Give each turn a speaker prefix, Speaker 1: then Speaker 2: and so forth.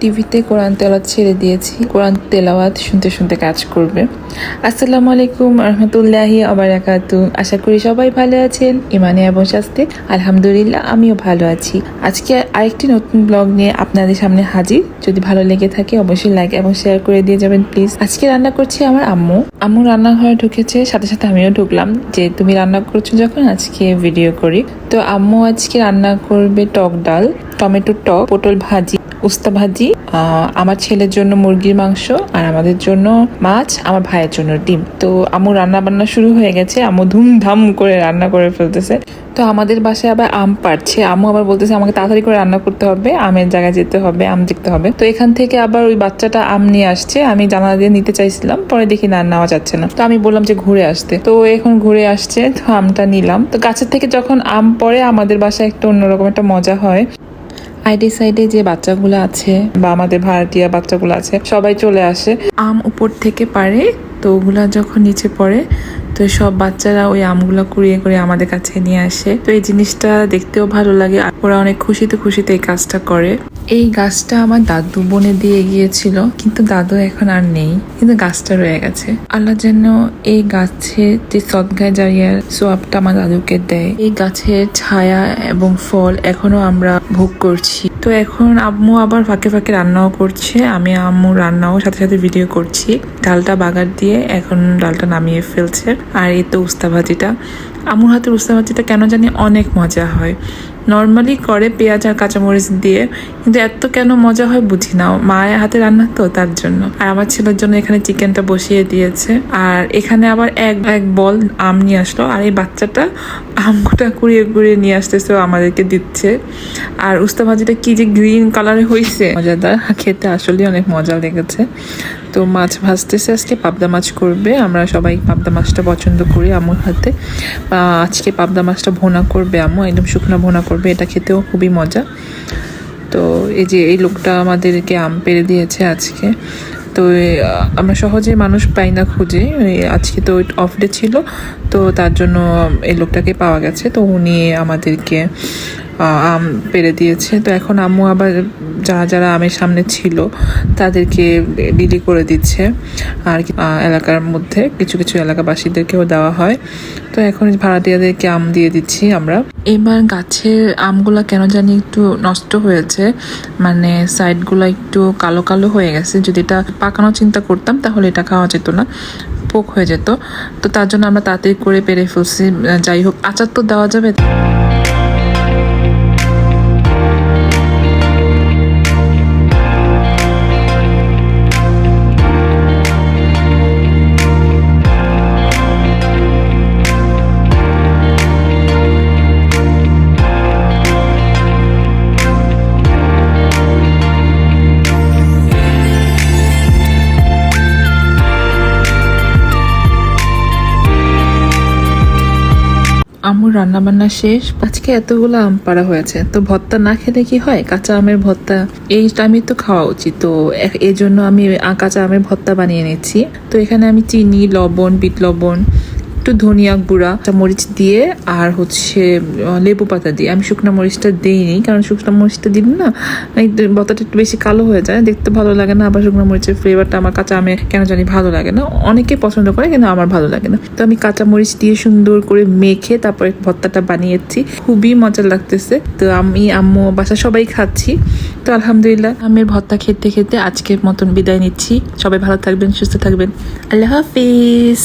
Speaker 1: টিভিতে কোরআন তেলাওয়াত ছেড়ে দিয়েছি। কোরআন তেলাওয়াত শুনতে শুনতে কাজ করবে। আসসালামু আলাইকুম রহমতুল্লাহি আবার একাতু আশা করি সবাই ভালো আছেন ইমানে এবং শাস্তে আলহামদুলিল্লাহ, আমিও ভালো আছি। আজকে আরেকটি নতুন ব্লগ নিয়ে আপনাদের সামনে হাজির। যদি ভালো লেগে থাকে, অবশ্যই লাইক এবং শেয়ার করে দিয়ে যাবেন প্লিজ আজকে রান্না করছি আমার আম্মু। আম্মু রান্নাঘরে ঢুকেছে, সাথে সাথে আমিও ঢুকলাম। যে তুমি রান্না করছ যখন, আজকে ভিডিও করি। তো আম্মু আজকে রান্না করবে টক ডাল, টমেটো টক, পটল ভাজি। উস্তা ভাজি আমার ছেলের জন্য মুরগির মাংস আর আমাদের জন্য মাছ, আমার ভাইয়ের জন্য ডিম। তো আম্মু রান্না বান্না শুরু হয়ে গেছে আম্মু ধুমধাম করে রান্না করে ফেলতেছে। তো আমাদের বাসায় আবার আম পাড়ছে। আম্মু আবার বলতেছে, আমাকে তাড়াতাড়ি করে রান্না করতে হবে, আমের জায়গায় যেতে হবে, আম দেখতে হবে। তো এখান থেকে আবার ওই বাচ্চাটা আম নিয়ে আসছে। আমি জানালা দিয়ে নিতে চাইছিলাম, পরে দেখি না নেওয়া যাচ্ছে না। তো আমি বললাম যে ঘুরে আসতে। তো এখন ঘুরে আসছে, তো আমটা নিলাম। তো গাছের থেকে যখন আম পড়ে, আমাদের বাসায় একটা অন্যরকম একটা মজা হয়। আইডি সাইডে যে বাচ্চাগুলো আছে বা আমাদের ভাড়াটিয়া বাচ্চাগুলো আছে, সবাই চলে আসে। আম উপর থেকে পারে তো ওগুলা যখন নিচে পড়ে, তো সব বাচ্চারা ওই আমগুলো কুড়িয়ে করে আমাদের কাছে নিয়ে আসে। তো এই জিনিসটা দেখতেও ভালো লাগে। আর ওরা অনেক খুশিতে খুশিতে এই কাজটা করে। এই গাছটা আমার দাদু বনে দিয়ে গিয়েছিল, কিন্তু দাদু এখন আর নেই, কিন্তু গাছটা রয়ে গেছে। আল্লাহ যেন এই গাছের যে সদগায় জারিয়ার সোয়াবটা আমার দাদুকে দেয়। এই গাছের ছায়া এবং ফল এখনও আমরা ভোগ করছি। তো এখন আম্মু আবার ফাঁকে ফাঁকে রান্নাও করছে, আমি আম্মু রান্নাও সাথে সাথে ভিডিও করছি। ডালটা বাগার দিয়ে এখন ডালটা নামিয়ে ফেলছে, আর এই তো উস্তা ভাজিটা আম্মুর হাতের উস্তা ভাজিটা কেন জানি অনেক মজা হয়। নর্মালি করে পেঁয়াজ আর কাঁচামরিচ দিয়ে, কিন্তু এত কেন মজা হয় বুঝি না। মায়ের হাতে রান্না তো তার জন্য। আর আমার ছেলের জন্য এখানে চিকেনটা বসিয়ে দিয়েছে। আর এখানে আবার এক এক বল আম নিয়ে আসলো। আর এই বাচ্চাটা আমটা কুড়িয়ে কুড়িয়ে নিয়ে আসতেছে আমাদেরকে দিচ্ছে। আর উস্তা ভাজিটা কি যে গ্রিন কালারে হয়েছে মজাদার। খেতে আসলে অনেক মজা লেগেছে। তো মাছ ভাজতেছে আজকে, পাবদা মাছ করবে। আমরা সবাই পাবদা মাছটা পছন্দ করি আম্মুর হাতে। আজকে পাবদা মাছটা ভোনা করবে আম্মু, একদম শুকনো ভোনা করবে। এটা খেতেও খুবই মজা। তো এই যে এই লোকটা আমাদেরকে আম পেরে দিয়েছে আজকে। তো আমরা সহজে মানুষ পাই না খুঁজে। আজকে তো অফ ডে ছিল। তো তার জন্য এই লোকটাকে পাওয়া গেছে। তো উনি আমাদেরকে আম পেরে দিয়েছে। তো এখন আম্মু আবার যারা যারা আমের সামনে ছিল, তাদেরকে বিলি করে দিচ্ছে। আর এলাকার মধ্যে কিছু কিছু এলাকাবাসীদেরকেও দেওয়া হয়। তো এখন ভাড়াটিয়াদেরকে আম দিয়ে দিচ্ছি আমরা। এবার গাছের আমগুলা কেন জানি একটু নষ্ট হয়েছে। মানে সাইডগুলো একটু কালো কালো হয়ে গেছে। যদি এটা পাকানো চিন্তা করতাম, তাহলে এটা খাওয়া যেত না। পোক হয়ে যেত। তো তার জন্য আমরা তাড়াতাড়ি করে পেরে ফেলছি। যাই হোক, আচার তো দেওয়া যাবে। আম্মুর রান্না বান্না শেষ আজকে এতগুলো আম পাড়া হয়েছে। তো ভর্তা না খেলে কি হয়? কাঁচা আমের ভর্তা। এই টাইমে তো খাওয়া উচিত। তো এই জন্য আমি কাঁচা আমের ভর্তা বানিয়ে নিচ্ছি। তো এখানে আমি চিনি, লবণ, বিট লবণ একটু ধনিয়া গুঁড়া মরিচ দিয়ে আর হচ্ছে লেবু পাতা দিয়ে। আমি শুকনো মরিচটা দিইনি, কারণ শুকনো মরিচটা দিলে না ভর্তাটা একটু বেশি কালো হয়ে যায়, দেখতে ভালো লাগে না। আবার শুকনো মরিচের ফ্লেভারটা আমার কাঁচা, আমে কেন জানি ভালো লাগে না। অনেকে পছন্দ করে, কিন্তু আমার ভালো লাগে না। তো আমি কাঁচা মরিচ দিয়ে সুন্দর করে মেখে তারপরে ভর্তাটা বানিয়েছি। খুবই মজা লাগতেছে। তো আমি, আম্মু বাসা সবাই খাচ্ছি। তো আলহামদুলিল্লাহ আমের ভর্তা খেতে খেতে আজকের মতন বিদায় নিচ্ছি। সবাই ভালো থাকবেন, সুস্থ থাকবেন। আল্লাহ হাফিজ।